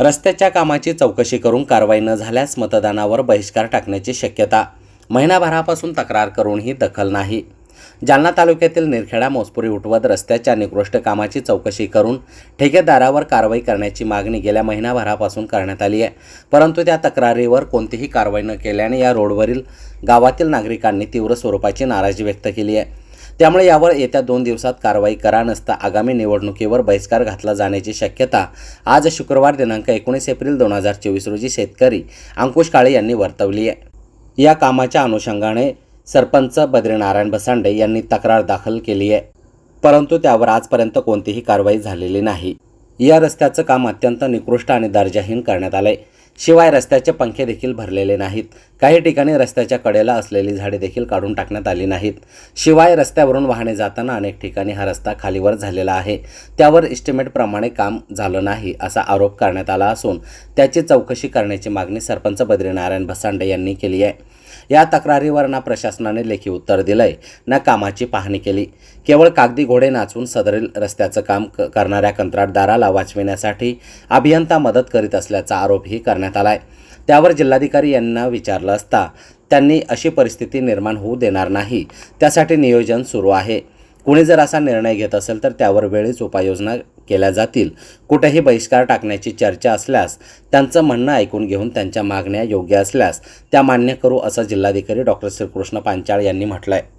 रस्त्याच्या कामाची चौकशी करून कारवाई न झाल्यास मतदानावर बहिष्कार टाकण्याची शक्यता. महिनाभरापासून तक्रार करूनही दखल नाही. जालना तालुक्यातील निरखेडा मोसपुरी उठवत रस्त्याच्या निकृष्ट कामाची चौकशी करून ठेकेदारावर कारवाई करण्याची मागणी गेल्या महिनाभरापासून करण्यात आली आहे. परंतु त्या तक्रारीवर कोणतीही कारवाई न केल्याने या रोडवरील गावातील नागरिकांनी तीव्र स्वरूपाची नाराजी व्यक्त केली आहे. त्यामुळे यावर येत्या दोन दिवसात कारवाई करा नसता आगामी निवडणुकीवर बहिष्कार घातला जाण्याची शक्यता आज शुक्रवार दिनांक एकोणीस एप्रिल दोन हजार चोवीस रोजी शेतकरी अंकुश काळे यांनी वर्तवली आहे. या कामाच्या अनुषंगाने सरपंच बद्रीनारायण बसांडे यांनी तक्रार दाखल केली आहे. परंतु त्यावर आजपर्यंत कोणतीही कारवाई झालेली नाही. या रस्त्याचं काम अत्यंत निकृष्ट आणि दर्जाहीन करण्यात आलं आहे शिवाय रस्त्याचे पंखे देखील भरलेले नाहीत. काही ठिकाणी रस्त्याच्या कडेला असलेली झाडे देखील काढून टाकण्यात आली नाहीत. शिवाय रस्त्यावरून वाहने जाताना अनेक ठिकाणी हा रस्ता खालीवर झालेला आहे. त्यावर इस्टिमेटप्रमाणे काम झालं नाही असा आरोप करण्यात आला असून त्याची चौकशी करण्याची मागणी सरपंच बद्रीनारायण भसांडे यांनी केली आहे. या तक्रारीवर ना प्रशासनाने लेखी उत्तर दिलंय. ना कामाची पाहणी केली. केवळ कागदी घोडे नाचून सदरील रस्त्याचं काम क करणाऱ्या कंत्राटदाराला वाचविण्यासाठी अभियंता मदत करीत असल्याचा आरोपही करण्यात आलाय. त्यावर जिल्हाधिकारी यांना विचारलं असता त्यांनी अशी परिस्थिती निर्माण होऊ देणार नाही. त्यासाठी नियोजन सुरू आहे. कुणी जर असा निर्णय घेत असेल तर त्यावर वेळीच उपाययोजना केल्या जातील. कुठेही बहिष्कार टाकण्याची चर्चा असल्यास त्यांचं म्हणणं ऐकून घेऊन त्यांच्या मागण्या योग्य असल्यास त्या मान्य करू असं जिल्हाधिकारी डॉक्टर श्रीकृष्ण पांचाळ यांनी म्हटलं आहे